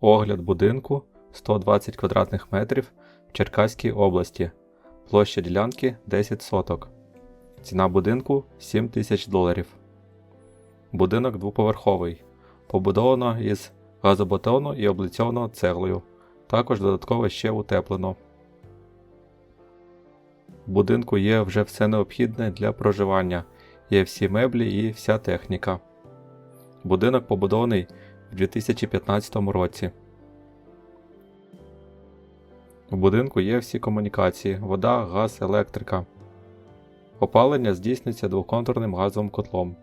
Огляд будинку 120 квадратних метрів в Черкаській області. Площа ділянки 10 соток. Ціна будинку 7 тисяч доларів. Будинок двоповерховий. Побудовано із газобетону і облицьовано цеглою. Також додатково ще утеплено. В будинку є вже все необхідне для проживання. Є всі меблі і вся техніка. Будинок побудований в 2015 році. У будинку є всі комунікації: вода, газ, електрика. Опалення здійснюється двоконтурним газовим котлом.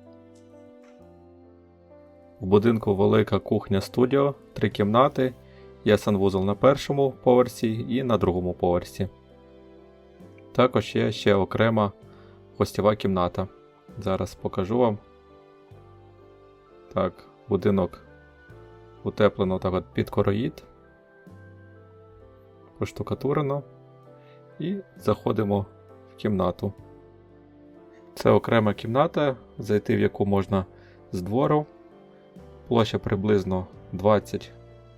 У будинку велика кухня студіо, три кімнати, є санвузол на першому поверсі і на другому поверсі. Також є ще окрема гостєва кімната. Зараз покажу вам. Так, будинок утеплено так от під короїд. Поштукатурено. І заходимо в кімнату. Це окрема кімната, зайти в яку можна з двору. Площа приблизно 20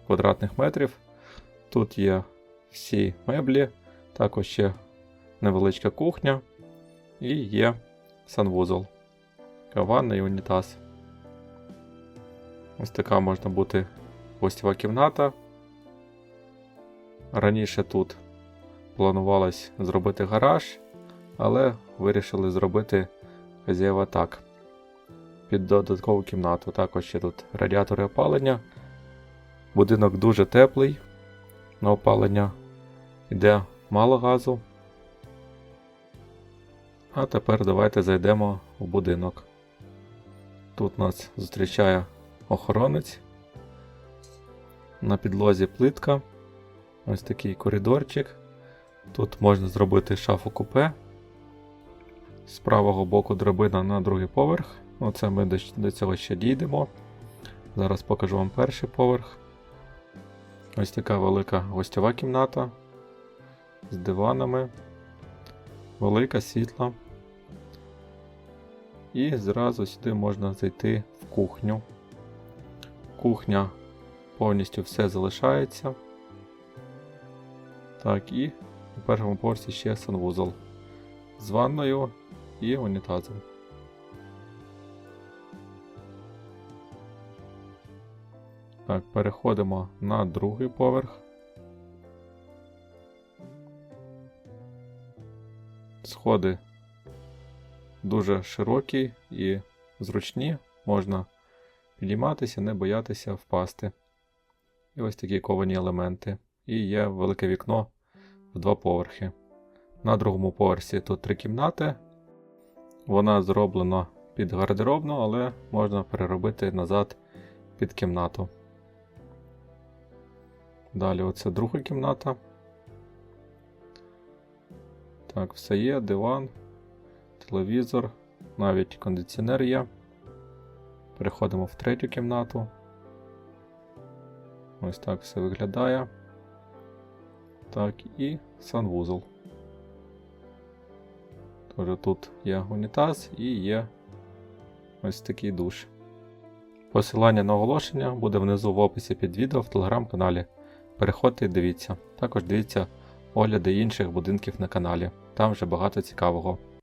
квадратних метрів. Тут є всі меблі, також є невеличка кухня і є санвузол, ванна і унітаз. Ось така можна бути гостєва кімната. Раніше тут планувалось зробити гараж, але вирішили зробити хазяєва так. Під додаткову кімнату. Також є тут радіатори опалення. Будинок дуже теплий. На опалення йде мало газу. А тепер давайте зайдемо в будинок. Тут нас зустрічає охоронець. На підлозі плитка. Ось такий коридорчик. Тут можна зробити шафу купе. З правого боку драбина на другий поверх. Оце ми до, до цього ще дійдемо. Зараз покажу вам перший поверх. Ось така велика гостьова кімната з диванами. Велика світла. І зразу сюди можна зайти в кухню. Кухня повністю все залишається. Так, і на першому поверсі ще санвузол з ванною і унітазом. Так, переходимо на другий поверх. Сходи дуже широкі і зручні, можна підійматися, не боятися впасти. І ось такі ковані елементи. І є велике вікно в два поверхи. На другому поверсі тут три кімнати. Вона зроблена під гардеробну, але можна переробити назад під кімнату. Далі оце друга кімната. Так, все є, диван, телевізор, навіть кондиціонер є. Переходимо в третю кімнату. Ось так все виглядає. Так, і санвузол. Тож тут є унітаз і є ось такий душ. Посилання на оголошення буде внизу в описі під відео в телеграм-каналі. Переходьте і дивіться. Також дивіться огляди інших будинків на каналі. Там вже багато цікавого.